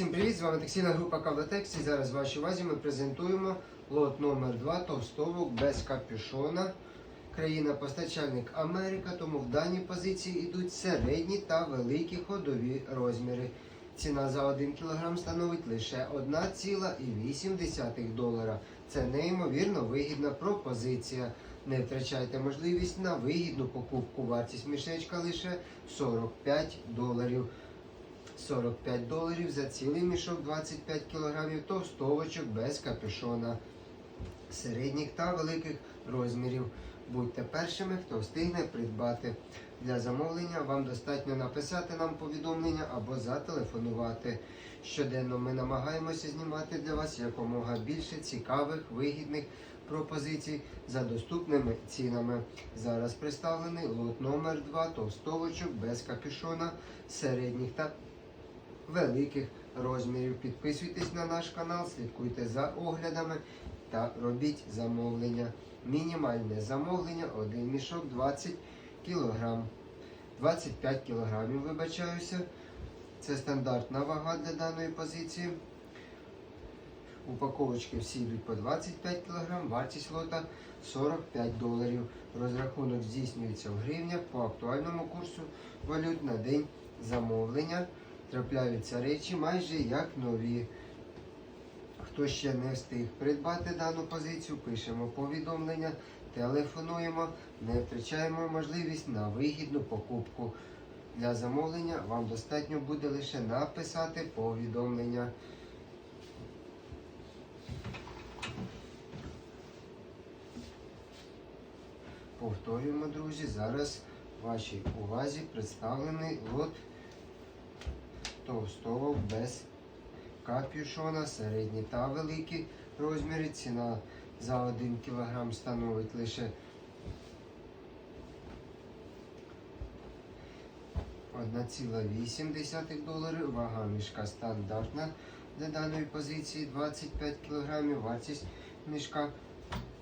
Всім привіт! З вами текстильна група Кавлатекс і зараз в вашій увазі ми презентуємо лот номер 2 товстовок без капюшона. Країна постачальник Америка, тому в даній позиції йдуть середні та великі ходові розміри. Ціна за 1 кг становить лише 1,8 долара. Це неймовірно вигідна пропозиція. Не втрачайте можливість на вигідну покупку. Вартість мішечка лише 45 доларів. 45 доларів за цілий мішок 25 кг товстовочок без капюшона середніх та великих розмірів. Будьте першими, хто встигне придбати. Для замовлення вам достатньо написати нам повідомлення або зателефонувати. Щоденно ми намагаємося знімати для вас якомога більше цікавих, вигідних пропозицій за доступними цінами. Зараз представлений лот номер 2 товстовочок без капюшона середніх та великих розмірів. Підписуйтесь на наш канал, слідкуйте за оглядами та робіть замовлення. Мінімальне замовлення один мішок 20 кг. 25 кг, вибачаюся. Це стандартна вага для даної позиції. Упаковочки всі йдуть по 25 кг, вартість лота 45 доларів. Розрахунок здійснюється в гривнях по актуальному курсу валют на день замовлення. Трапляються речі майже як нові. Хто ще не встиг придбати дану позицію, пишемо повідомлення, телефонуємо, не втрачаємо можливість на вигідну покупку. Для замовлення вам достатньо буде лише написати повідомлення. Повторюємо, друзі, зараз вашій увазі представлений лот товстовок без капюшона, середні та великі розміри. Ціна за 1 кг становить лише 1,8 доларів. Вага мішка стандартна для даної позиції 25 кг. Вартість мішка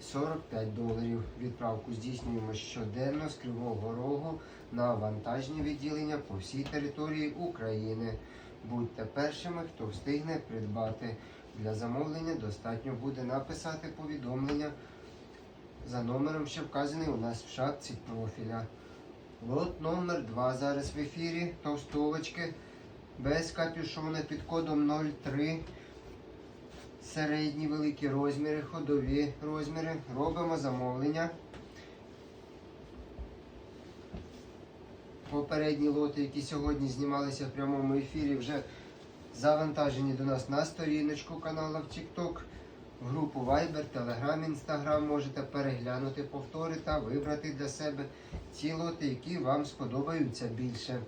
45 доларів. Відправку здійснюємо щоденно з Кривого Рогу на вантажні відділення по всій території України. Будьте першими, хто встигне придбати. Для замовлення достатньо буде написати повідомлення за номером, що вказаний у нас в шапці профіля. Лот номер 2 зараз в ефірі. Товстовочки без капюшона під кодом 03. Середні великі розміри, ходові розміри. Робимо замовлення. Попередні лоти, які сьогодні знімалися в прямому ефірі, вже завантажені до нас на сторіночку каналу в TikTok, групу Viber, Telegram, Instagram. Можете переглянути повтори та вибрати для себе ті лоти, які вам сподобаються більше.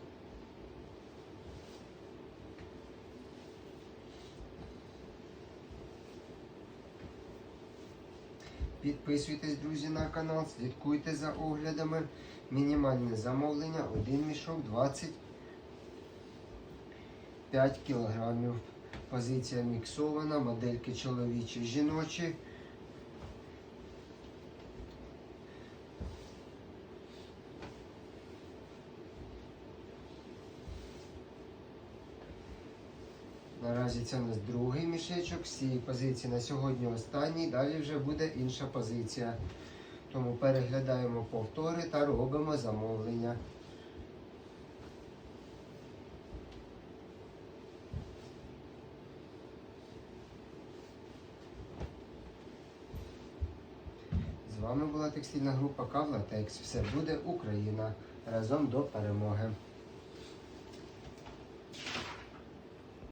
Підписуйтесь, друзі, на канал, слідкуйте за оглядами. Мінімальне замовлення, один мішок 25 кілограмів. Позиція міксована, модельки чоловічі, жіночі. Наразі це у нас другий мішечок. З цієї позиції на сьогодні останній. Далі вже буде інша позиція. Тому переглядаємо повтори та робимо замовлення. З вами була текстильна група Кавлатекс. Все буде Україна. Разом до перемоги.